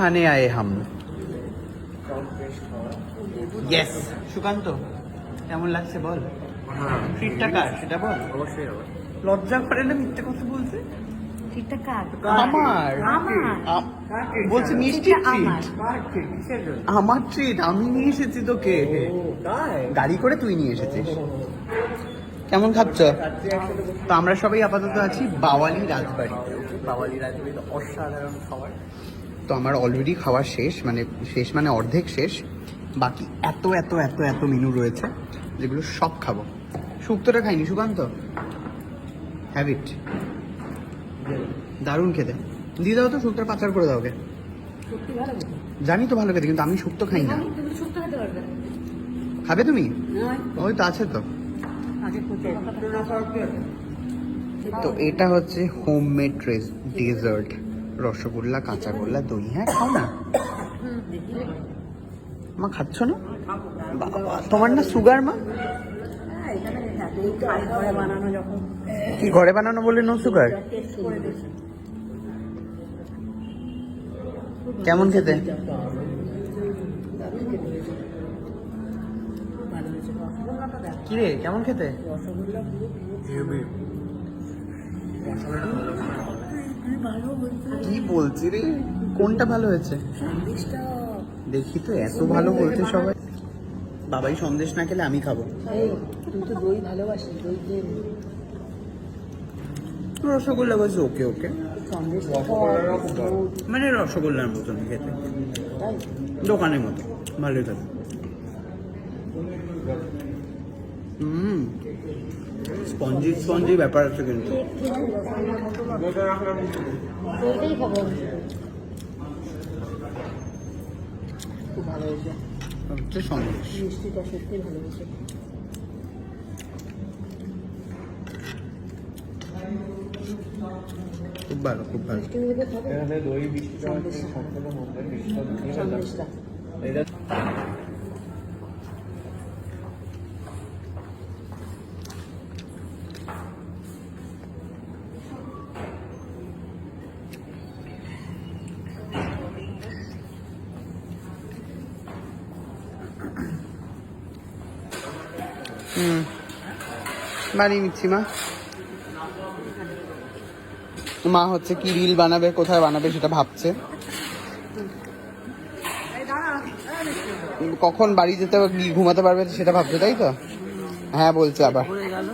খানে আয়ে হাম। ইয়েস সুকান্ত কেমন লাগছে বল? ট্রিটটা কার? সেটা বল। অবশ্যই লজ্জা করে না মিথ্যে কথা বলতে কার? আমার। বলছে মিষ্টি। ট্রিট আমার। ট্রিট আমি নিয়ে এসেছি তোকে। গাড়ি করে তুই নিয়ে এসেছিস। কেমন খাচ্ছ? তো আমরা সবাই আপাতত আছি বাওয়ালি রাজবাড়িতে। বাওয়ালি রাজবাড়িতে অসাধারণ খাবার। তো আমার অলরেডি খাওয়া শেষ মানে শেষ মানে অর্ধেক শেষ। বাকি এত এত এত এত মেনু রয়েছে যেগুলো সব খাব। শুক্তোটা খাইনি সুকান্ত? হ্যাবিট দারুণ খেতে। দিয়ে দাও তো শুক্তোর পাচার করে দাও ওকে। জানি তো ভালো খেতে কিন্তু আমি শুক্তো খাই না। আমি- তুমি শুক্তো খেতে পারবে না। খাবে তুমি? ওই তো আছে তো। তো এটা হচ্ছে home homemade dessert rasgulla kachagolla দই হ্যাঁ খাও না। মা খাচ্ছ না? বাবা তোমার না সুগার মা? হ্যাঁ, কি ঘরে বানানো বলে নো সুগার কেমন খেতে? কি রে কেমন খেতে? রসগোল্লা বলছো কি বলছি রে? কোনটা ভালো হয়েছে? সন্দেশটা দেখি তো এত ভালো বলতে সবাই। বাবাই সন্দেশ না খেলে আমি খাব। তুই তো দই ভালোবাসিস দই রসগোল্লা বলছে ওকে ওকে। মানে রসগোল্লার মতন খেতে। দোকানের মতো ভালোই খেতে স্পঞ্জি স্পঞ্জি ব্যাপার আছে কিন্তু। সন্দেশ। মিষ্টিটা সত্যি ভালো হয়েছে। খুব ভালো খুব ভালো। দই মিষ্টি সন্দেশ। সম্পূর্ণ মধ্যে মিষ্টি সন্দেশটা এটা হুম বানিয়ে নিচ্ছি মা। মা হচ্ছে কি রিল বানাবে কোথায় বানাবে সেটা ভাবছে। কখন বাড়ি যেতে হবে, কি ঘুমাতে পারবে সেটা ভাবছে তাই তো? হ্যাঁ বলছে আবার। ভরে গেল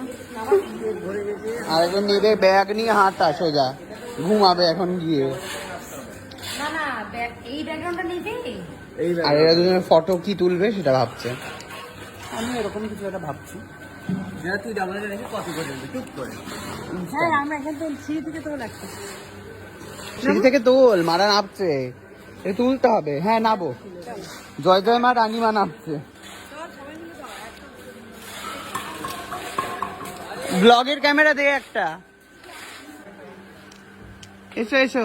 ভরে গেছে আর একজন নেবে ব্যাগ নিয়ে হাঁটা সোজা ঘুমাবে এখন গিয়ে। না না ব্যাগ- এই ব্যাকগ্রাউন্ডটা নেবে? এই আর এরা দুজনের ফটো কি তুলবে সেটা ভাবছে। আমি এরকম কিছু একটা ভাবছি। যেটা তুই রেখে কপি করে টুক করে। হ্যাঁ আমরা এখান থেকে সিঁড়ি থেকে তো লাগছে সিঁড়ি থেকে তোল মারা নামছে এ তুলতে হবে। হ্যাঁ নাবো। জয় জয় মা রানীমা নামছে ব্লগের ক্যামেরা দে একটা। এসো এসো।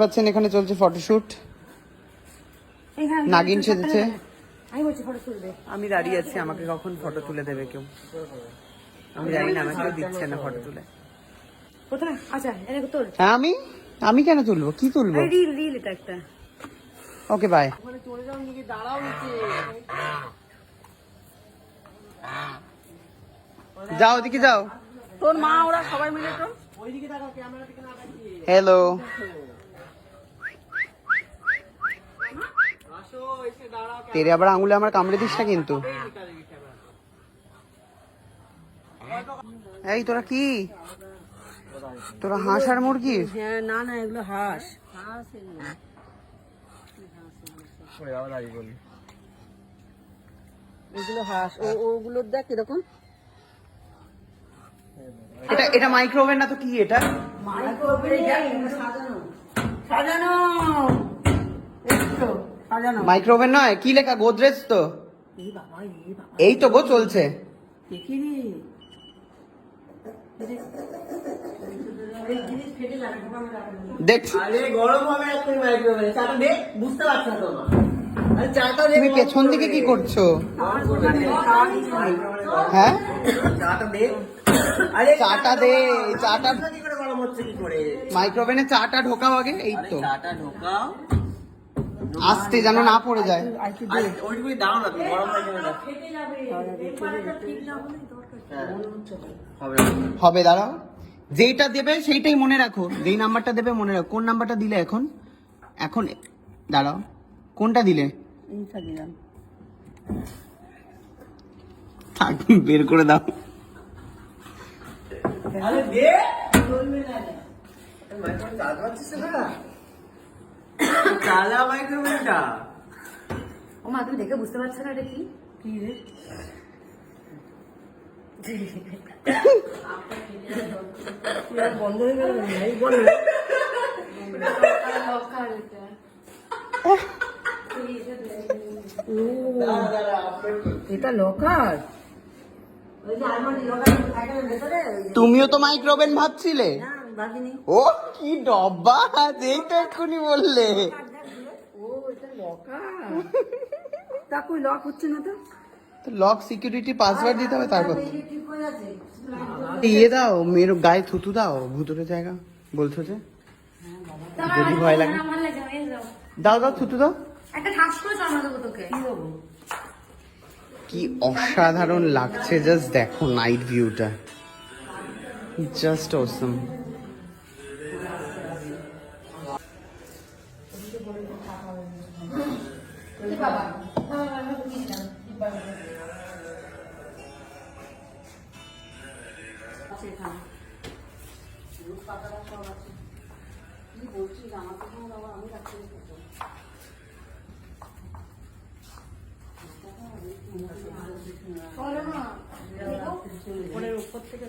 পাচ্ছেন এখানে চলছে ফটোশুট নাগিন সেজেছে। আমি বলছি ফটো তুলবে। আমি দাঁড়িয়ে আছি আমাকে কখন ফটো তুলে দেবে কেউ? আমি জানি না আমাকে দিচ্ছে না ফটো তুলে। আচ্ছা হ্যাঁ আমি? আমি কেন তুলবো? কি তুলবো? ওকে বাই যাও ওদিকে যাও। তোর মা ওরা সবাই মিলে তো? হ্যালো তেরে আবার আঙুলে আমার কামড়ে দিস না কিন্তু। এই তোরা কি? তোরা হাঁস আর মুরগি হ্যাঁ না না এগুলো হাঁস। এগুলো হাঁস। ও দেখ এটা এটা মাইক্রোওভেন না তো কি এটা? সাজানো। মাইক্রোওভেন নয় কি লেখা? গোদরেজ তো? এই তো গো চলছে। দেখি রে দেখ। আরে গরম হবে না তুই মাইক্রোওভেনে চাটা দে বুঝতে পারছ না তোমার। আরে চাটা দে তুমি পেছন দিকে কি করছ? হ্যাঁ? চাটা দে। আরে চাটা দে চাটা কি করে গরম হচ্ছে কি করে? মাইক্রোওভেনে চাটা ঢোকাও আগে এই তো। চাটা ঢোকাও। আস্তে যেন না পড়ে যায়। ওইটুকুই দাও না তুমি গরম হবে হবে দাঁড়াও। যেইটা দেবে সেইটাই মনে রাখো। যেই নাম্বারটা দেবে মনে রাখো। কোন নাম্বারটা দিলে এখন? এখন দাঁড়াও। কোনটা দিলে? থাক বের করে দাও। আরে দে। চলবে না? চালা মাইক্রোওয়েভটা ও মা তুমি দেখে বুঝতে পারছ না এটা কি? কি রে? বন্ধ হয়ে গেল এই বল। এটা লকার তুমিও তো মাইক্রোওভেন ভাবছিলে? ও কি ডব্বা যেই তো এক্ষুনি বললে। তা কই লক হচ্ছে না তো? তো লক সিকিউরিটি পাসওয়ার্ড দিতে হবে তারপর দিয়ে দাও মেয়ের গায়ে থুতু দাও ভুতুরে জায়গা বলছো যে? যদি ভয় লাগে দাও দাও থুতু দাও। কি অসাধারণ লাগছে জাস্ট দেখো নাইট ভিউটা জাস্ট অসম বাবা বলছি জামা কাপড় বাবা আমি রাখতে ওপরের উপর থেকে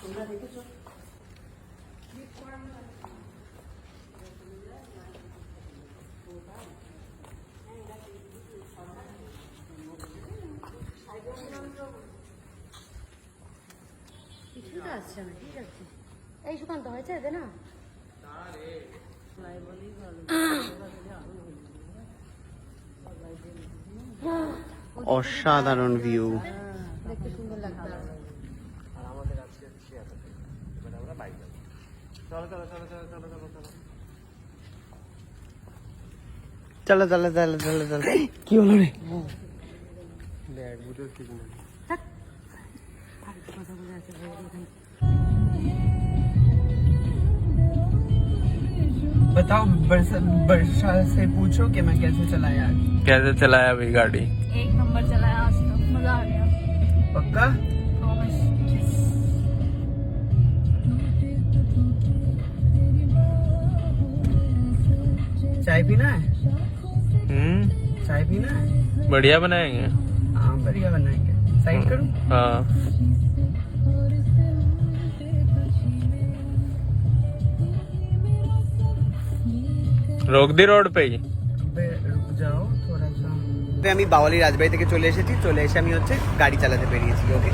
তোমরা দেখেছ? কিছুটা আসছে না ঠিক আছে। এই সুকান্ত হয়েছে না? অসাধারণ ভিউ দেখতে সুন্দর লাগবে চলো চলো চলো চলো চলো কি হলো রে बताओ वर्षा से पूछो कि मैं कैसे चलाया कैसे चलाया अभी गाड़ी? एक नंबर चलाया आज तो मज़ा आ गया। पक्का? चाय पीना है? हम्म। चाय पीना है? बढ़िया बनाएँगे। हाँ बढ़िया बनाएँगे। साइड करूँ? हाँ। रोक दी रोड पे ही बे- रुक जाओ थोड़ा सा আমি বাওয়ালি রাজবাড়ি থেকে চলে এসেছি চলে এসে আমি হচ্ছে গাড়ি চালাতে বেরিয়েছি ওকে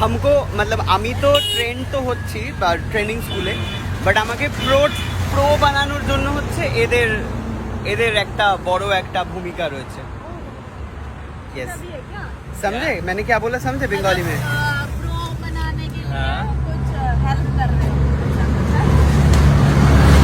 हमको मतलब আমি তো ট্রেন তো হচ্ছি বা ট্রেনিং স্কুলে বাট আমাকে প্রো প্রো বানানোর জন্য হচ্ছে এদের এদের একটা বড় একটা ভূমিকা রয়েছে यस अभी है क्या समझे मैंने क्या बोला समझे बंगाली में प्रो बनाने के लिए